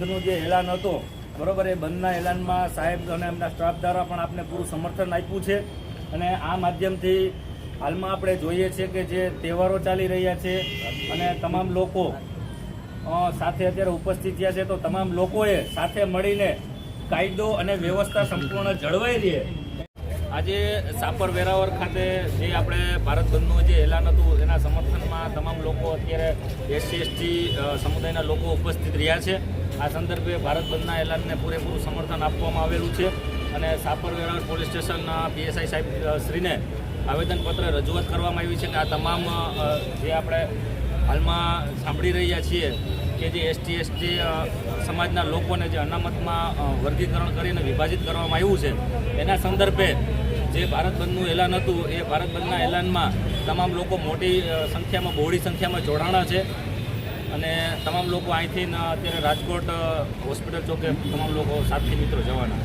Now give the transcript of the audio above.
એલાન હતો, બરોબર, એ બંધના એલાનમાં સાહેબ અને એમના સ્ટાફ દ્વારા પણ આપને પૂરું સમર્થન આપ્યું છે. અને આ માધ્યમથી હાલમાં આપણે જોઈએ છીએ કે જે તહેવારો ચાલી રહ્યા છે અને તમામ લોકો સાથે અત્યારે ઉપસ્થિત થયા છે, તો તમામ લોકોએ સાથે મળીને કાયદો અને વ્યવસ્થા સંપૂર્ણ જળવાઈ રહે. આજે સાપર વેરાવર ખાતે જે આપણે ભારત બંધનું જે એલાન હતું, એના સમર્થનમાં તમામ લોકો અત્યારે એસસી, એસટી સમુદાયના લોકો ઉપસ્થિત રહ્યા છે. આ સંદર્ભે ભારત બંધના એલાનને પૂરેપૂરું સમર્થન આપવામાં આવેલું છે અને સાપર વેરાવર પોલીસ સ્ટેશનના પીએસઆઈ સાહેબ શ્રીને આવેદનપત્ર રજૂઆત કરવામાં આવી છે કે આ તમામ જે આપણે હાલમાં સાંભળી રહ્યા છીએ કે જે એસટી એસટી સમાજના લોકોને જે અનામતમાં વર્ગીકરણ કરીને વિભાજિત કરવામાં આવ્યું છે, એના સંદર્ભે જે ભારત બંધનું એલાન હતું, એ ભારત બંધના એલાનમાં તમામ લોકો મોટી સંખ્યામાં, બહોળી સંખ્યામાં જોડાણા છે. અને તમામ લોકો અહીંથી અત્યારે રાજકોટ હોસ્પિટલ ચોકે તમામ લોકો સાથી મિત્રો જવાના.